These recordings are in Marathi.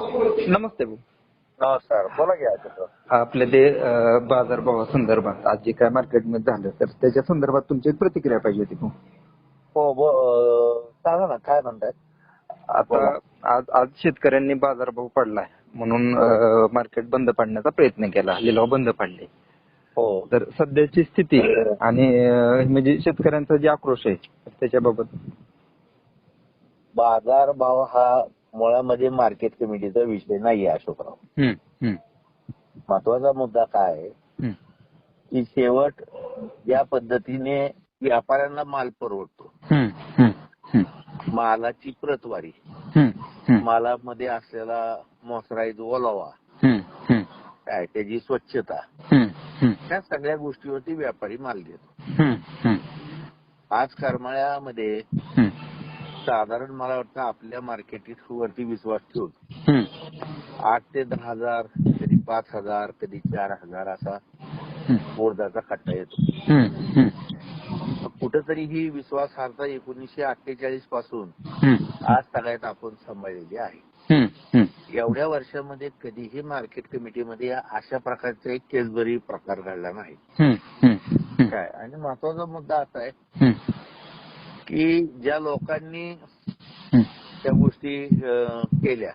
नमस्ते भाऊ. नमस्कार बोला की ऐकतो आपल्या ते अं, बाजारभावासंदर्भात आज जे काय मार्केटमध्ये झालं तर त्याच्या संदर्भात तुमची एक प्रतिक्रिया पाहिजे होती भाऊ. हो बो अं, सांगा ना काय म्हणताय? आता आज आज शेतकऱ्यांनी बाजारभाव पडलाय. म्हणून अं, मार्केट बंद पाडण्याचा प्रयत्न केला. लिलाव बंद पाडले. हो. तर सध्याची स्थिती आणि अं, म्हणजे शेतकऱ्यांचा जे आक्रोश आहे त्याच्याबाबत. बाजार भाव हा मुळामध्ये मार्केट कमिटीचा विषय नाही आहे अशोकराव महत्त्वाचा मुद्दा काय की शेवट या पद्धतीने व्यापाऱ्यांना माल परवडतो. मालाची प्रतवारी. मालामध्ये असलेला मॉइश्चराईज ओलावा. काय? त्याची स्वच्छता. त्या सगळ्या गोष्टीवरती व्यापारी माल देतो. आज करमाळ्यामध्ये साधारण मला वाटतं आपल्या मार्केट वरती विश्वास ठेवून. आठ ते दहा हजार कधी पाच हजार कधी चार हजार असा बोर्डाचा खड्डा येतो. कुठंतरी ही विश्वासार्हता एकोणीसशे अठ्ठेचाळीसपासून आज सगळ्यात आपण सांभाळलेली आहे. एवढ्या वर्षामध्ये कधीही मार्केट कमिटीमध्ये अशा प्रकारचा एक केसबरी प्रकार घडला नाही. काय? आणि महत्त्वाचा मुद्दा असा आहे. की ज्या लोकांनी त्या गोष्टी केल्या.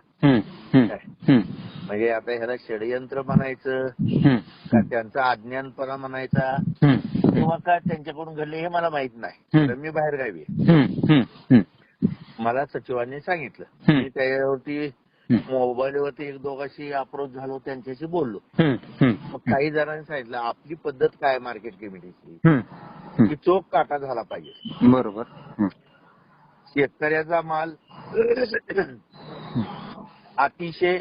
म्हणजे आता ह्याला षडयंत्र म्हणायचं का त्यांचा अज्ञानपणा म्हणायचा किंवा काय त्यांच्याकडून घडले हे मला माहीत नाही. कारण मी बाहेर गावी मला सचिवांनी सांगितलं. मी त्याच्यावरती. मोबाईलवरती एक दोघांशी अप्रोच झालो त्यांच्याशी बोललो. मग काही जणांनी सांगितलं आपली पद्धत काय मार्केट कमिटीची. की चोख काटा झाला पाहिजे. बरोबर. शेतकऱ्याचा माल अतिशय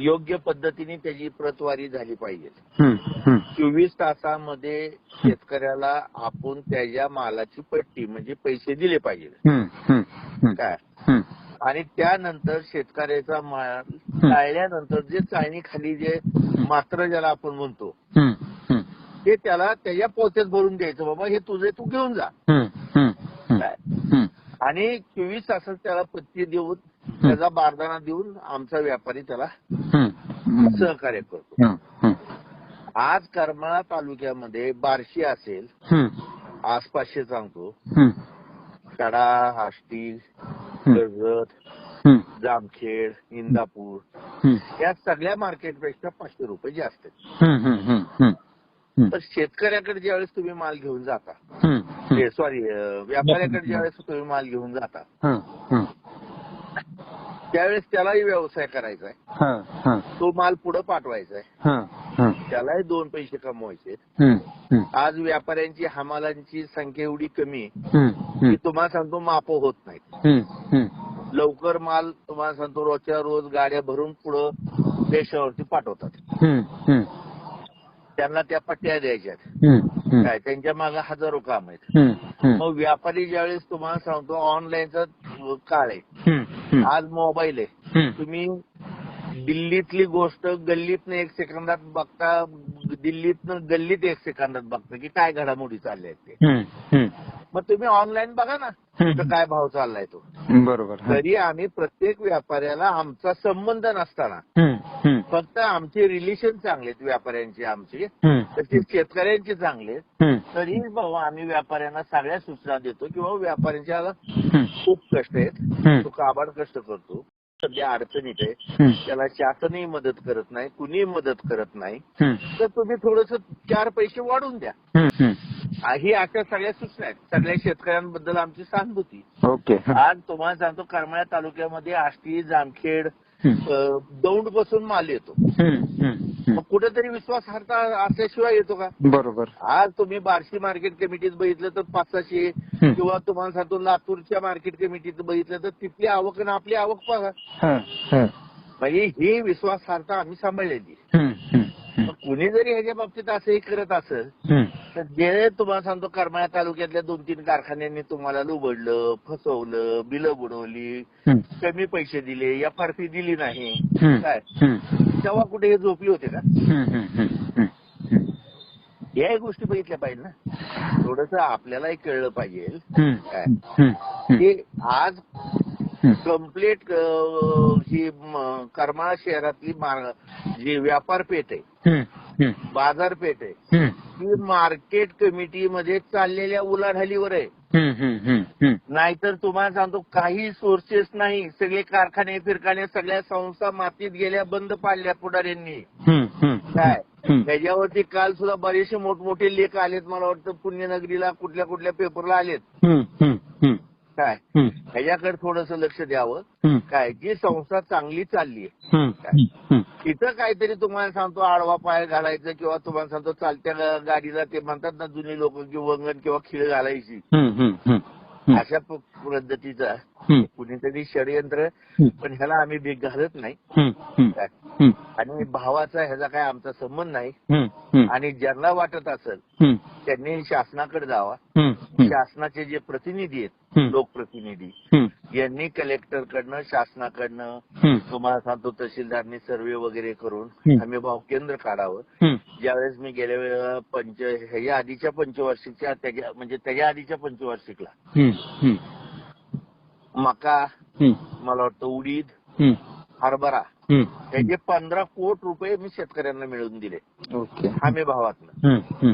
योग्य पद्धतीने त्याची प्रतवारी झाली पाहिजे. चोवीस तासामध्ये शेतकऱ्याला आपण त्याच्या मालाची पट्टी म्हणजे पैसे दिले पाहिजे. काय? आणि त्यानंतर शेतकऱ्याचा माल चाळल्यानंतर जे चाळणी खाली जे मात्र ज्याला आपण म्हणतो ते त्याला त्याच्या पोत्यात भरून द्यायचं बाबा हे तुझे तू घेऊन जा. आणि चोवीस तासात त्याला पत्ती देऊन त्याचा बारदाना देऊन आमचा व्यापारी त्याला सहकार्य करतो. आज करमाळा तालुक्यामध्ये बार्शी असेल आसपासचे सांगतो. कडा आष्टी कर्जत जामखेड इंदापूर या सगळ्या मार्केटपेक्षा पाचशे रुपये जास्त आहेत. तर शेतकऱ्याकडे ज्यावेळेस तुम्ही माल घेऊन जाता सॉरी व्यापाऱ्याकडे ज्यावेळेस तुम्ही माल घेऊन जाता त्यावेळेस त्यालाही व्यवसाय करायचा आहे हा, हा, तो माल पुढे पाठवायचा आहे हा, हा, त्यालाही दोन पैसे कमवायचे आज व्यापाऱ्यांची हमालांची संख्या एवढी कमी की तुम्हाला सांगतो माप होत हम्म, लवकर माल तुम्हाला सांगतो रोजच्या रोज गाड्या भरून पुढं देशावरती पाठवतात. त्यांना त्या पट्ट्या द्यायच्या काय त्यांच्या मागे हजारो काम आहेत. मग व्यापारी ज्यावेळेस तुम्हाला सांगतो ऑनलाईनचा काळ आहे. आज मोबाईल आहे. तुम्ही दिल्लीतली गोष्ट गल्लीतनं एक सेकंदात बघता दिल्लीतनं गल्लीत एक सेकंदात बघता की काय घडामोडी चालल्या आहेत ते. मग तुम्ही ऑनलाईन बघा ना कुठं काय भाव चाललाय तो. बरोबर. तरी आम्ही प्रत्येक व्यापाऱ्याला आमचा संबंध नसताना फक्त आमचे रिलेशन चांगले आहेत व्यापाऱ्यांचे आमचे. तसेच शेतकऱ्यांचे चांगले तरी बाबा आम्ही व्यापाऱ्यांना सगळ्या सूचना देतो किंवा व्यापाऱ्यांच्या खूप कष्ट आहेत. तो काबाड कष्ट करतो. सध्या अडचणीत आहे. त्याला शासनही मदत करत नाही कुणीही मदत करत नाही. तर तुम्ही थोडस चार पैसे वाढून द्या. ही अशा सगळ्या सूचना आहेत सगळ्या शेतकऱ्यांबद्दल आमची सहानुभूती ओके. आज तुम्हाला सांगतो करमाळ्या तालुक्यामध्ये आष्टी जामखेड दौंडपासून माल येतो. मग कुठेतरी विश्वासार्हता असल्याशिवाय येतो का बरोबर आज तुम्ही बार्शी मार्केट कमिटीत बघितलं तर पाच सहाशे. किंवा तुम्हाला सांगतो लातूरच्या मार्केट कमिटीत बघितलं तर तिथली आवक आणि आपली आवक बघा. म्हणजे ही विश्वासार्हता आम्ही सांभाळलेली कुणी जरी ह्याच्या बाबतीत असंही करत असेल. तर जे तुम्हाला सांगतो करमाळ्या तालुक्यातल्या दोन तीन कारखान्यांनी तुम्हाला लुबडलं फसवलं बिलं बुडवली कमी पैसे दिले एफ आर पी दिली नाही. काय? तेव्हा कुठे हे झोपले होते का. या गोष्टी बघितल्या पाहिजे ना. थोडस आपल्यालाही कळलं पाहिजे. काय. की आज. कंप्लीट ही करमाळा शहरातली जी व्यापारपेठ आहे. बाजारपेठ आहे. ती मार्केट कमिटीमध्ये चाललेल्या उलाढालीवर आहे. नाहीतर तुम्हाला सांगतो काही सोर्सेस नाही सगळे कारखाने फिरखाने सगळ्या संस्था मातीत गेल्या बंद पाडल्या पुढाऱ्यांनी. काय. त्याच्यावरती काल सुद्धा बरेचसे मोठमोठे लेख आलेत मला वाटतं पुण्यनगरीला कुठल्या कुठल्या पेपरला आलेत. काय. ह्याच्याकडे थोडंसं लक्ष द्यावं. काय? जी संस्था चांगली चालली आहे. तिथं काहीतरी तुम्हाला सांगतो आडवा पाय घालायचं किंवा तुम्हाला सांगतो चालत्या गाडीला ते म्हणतात ना जुनी लोक किंवा वंगण किंवा खीळ घालायची. अशा पद्धतीचा. कुणीतरी षडयंत्र. पण ह्याला आम्ही भीक घालत नाही. आणि भावाचा ह्याचा काय आमचा संबंध नाही. आणि ज्यांना वाटत असेल. त्यांनी शासनाकडे जावा. शासनाचे जे प्रतिनिधी आहेत. लोकप्रतिनिधी. यांनी कलेक्टरकडनं शासनाकडनं. तुम्हाला सांगतो तहसीलदारनी सर्वे वगैरे करून. हमी भाव केंद्र काढावं. ज्यावेळेस मी गेल्या वेळेला पंच ह्याच्या आधीच्या पंचवार्षिकच्या त्याच्या म्हणजे त्याच्या आधीच्या पंचवार्षिकला. मका. मला वाटतं उडीद. हरभरा. त्याचे पंधरा कोट रुपये मी शेतकऱ्यांना मिळवून दिले हमी भावातनं.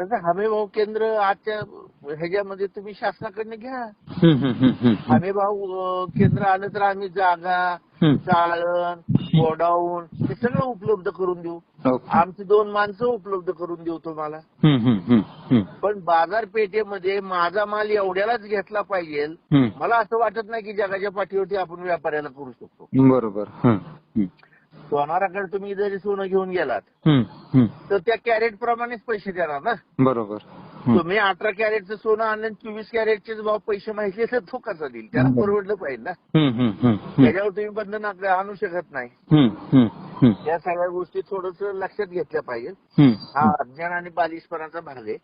तसं हमी भाव केंद्र आजच्या ह्याच्यामध्ये तुम्ही शासनाकडनं घ्या हं. हं. हं. हं. हमी भाव अं, केंद्र आलं तर आम्ही जागा. चाळण गोडाऊन हे सगळं उपलब्ध करून देऊ आमची दोन माणसं उपलब्ध करून देऊ तुम्हाला. पण बाजारपेठेमध्ये माझा माल एवढ्यालाच घेतला पाहिजे. मला असं वाटत नाही की जगाच्या पाठीवरती आपण व्यापाऱ्याला करू शकतो बरोबर. सोनाराकडे तुम्ही जरी सोनं घेऊन गेलात. तर त्या कॅरेट प्रमाणेच पैसे देणार ना बरोबर. तुम्ही अठरा कॅरेटचं सोनं आणलं आणि चोवीस कॅरेटचे भाव पैसे माहिती तर तो कसा देईल त्याला. परवडलं पाहिजे ना. त्याच्यावर तुम्ही बंधन आणू शकत नाही. या सगळ्या गोष्टी थोडस लक्षात घेतल्या पाहिजे हं. अज्ञान आणि बालिशपणाचा भाग आहे.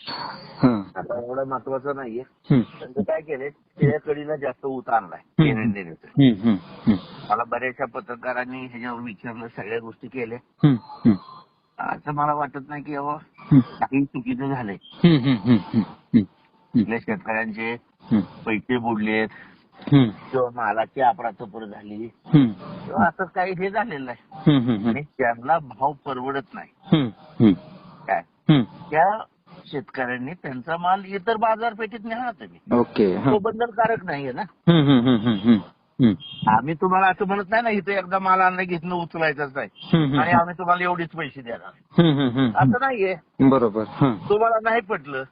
आता एवढा महत्त्वाचा नाहीये. त्यांचं काय केलंय त्या कडीला जास्त उत आणलाय. मला बऱ्याचशा पत्रकारांनी ह्याच्यावर विचारलं सगळ्या गोष्टी केल्या. असं मला वाटत नाही की. काही चुकीचं झालंय. आपल्या शेतकऱ्यांचे. पैसे बुडलेत. किंवा मालाची अपरातपर झाली. किंवा असं काही हे झालेलं आहे. आणि त्यांना भाव परवडत नाही. काय. त्या शेतकऱ्यांनी त्यांचा माल इतर बाजारपेठेत न्या तुम्ही ओके तो. बंधनकारक नाहीये ना. आम्ही तुम्हाला असं म्हणत नाही ना इथं एकदा माल आणला घेतलं उचलायचंच नाही. आणि. आम्ही तुम्हाला एवढीच पैसे देणार. असं नाहीये बरोबर. तुम्हाला नाही पटलं.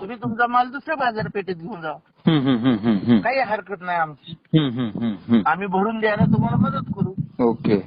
तुम्ही तुमचा माल दुसऱ्या बाजारपेठेत घेऊन जा. काही हरकत नाही आमची. आम्ही भरून द्यायला तुम्हाला मदत करू ओके.